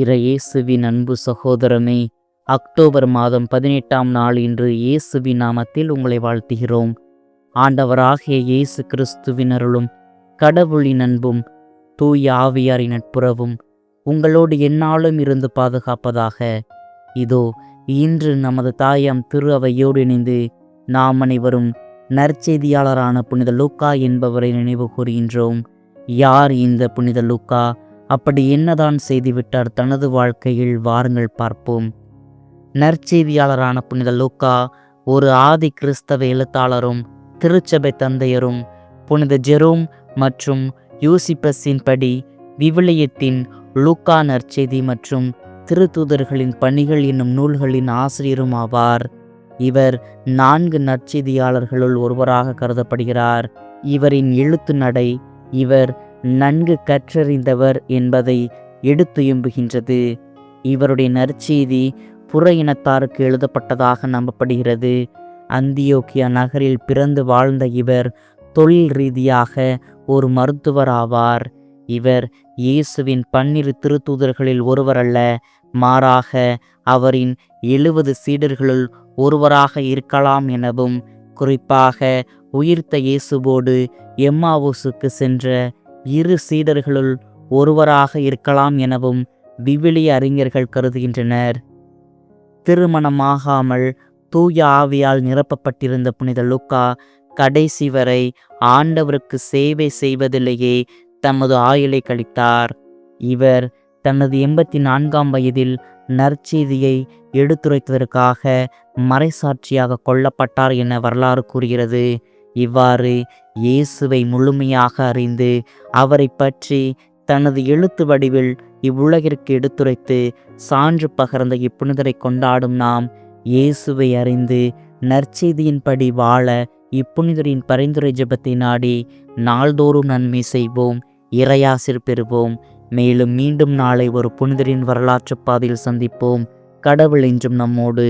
இறையேசுவின் அன்பு சகோதரமே அக்டோபர் மாதம் பதினெட்டாம் நாள் இன்று இயேசுவி நாமத்தில் உங்களை வாழ்த்துகிறோம். ஆண்டவராகிய இயேசு கிறிஸ்துவின் அருளும் கடவுளின் அன்பும் தூய ஆவியாரின் நட்புறவும் உங்களோடு எந்நாளும் இருந்து பாதுகாப்பதாக. இதோ இன்று நமது தாயாம் திரு அவையோடு இணைந்து நாம் அனைவரும் நற்செய்தியாளரான புனித லூக்கா என்பவரை நினைவு கூறுகின்றோம். யார் இந்த புனித லூக்கா? அப்படி என்னதான் செய்துவிட்டார் தனது வாழ்க்கையில்? வாருங்கள் பார்ப்போம். நற்செய்தியாளரான புனித லூக்கா ஒரு ஆதி கிறிஸ்தவ எழுத்தாளரும் திருச்சபை தந்தையரும் புனித ஜெரோம் மற்றும் யூசிபஸின் படி விவிலியத்தின் லூக்கா நற்செய்தி மற்றும் திருத்தூதர்களின் பணிகள் என்னும் நூல்களின் ஆசிரியரும் ஆவார். இவர் நான்கு நற்செய்தியாளர்களுள் ஒருவராக கருதப்படுகிறார். இவரின் எழுத்து நடை இவர் நன்கு கற்றறிந்தவர் என்பதை எடுத்துயம்புகின்றது இவருடைய நற்செய்தி புற இனத்தாருக்கு எழுதப்பட்டதாக நம்பப்படுகிறது. அந்தியோக்கியா நகரில் பிறந்து வாழ்ந்த இவர் தொழில் ரீதியாக ஒரு மருத்துவர் ஆவார். இவர் இயேசுவின் பன்னிரு திருத்தூதர்களில் ஒருவர் அல்ல மாறாக அவரின் எழுபது சீடர்களுள் ஒருவராக இருக்கலாம் எனவும் குறிப்பாக உயிர்த்த இயேசுவோடு எம்மாவோசுக்கு சென்ற இரு சீடர்களுள் ஒருவராக இருக்கலாம் எனவும் விவிலிய அறிஞர்கள் கருதுகின்றனர். திருமணமாகாமல் தூய ஆவியால் நிரப்பப்பட்டிருந்த புனித லுக்கா கடைசி வரை ஆண்டவருக்கு சேவை செய்வதிலேயே தமது ஆயுளை கழித்தார். இவர் தனது எண்பத்தி நான்காம் வயதில் நற்செய்தியை எடுத்துரைத்ததற்காக மறைசாட்சியாக கொல்லப்பட்டார் என வரலாறு கூறுகிறது. இவ்வாறு இயேசுவை முழுமையாக அறிந்து அவரை பற்றி தனது எழுத்து வடிவில் இவ்வுலகிற்கு எடுத்துரைத்து சான்று பகர்ந்த இப்புனிதரை கொண்டாடும் நாம் இயேசுவை அறிந்து நற்செய்தியின்படி வாழ இப்புனிதரின் பரிந்துரை ஜெபத்தை நாடி நாள்தோறும் நன்மை செய்வோம் இறையாசிர் பெறுவோம். மேலும் மீண்டும் நாளை ஒரு புனிதரின் வரலாற்று பாதையில் சந்திப்போம். கடவுள் என்றும் நம்மோடு.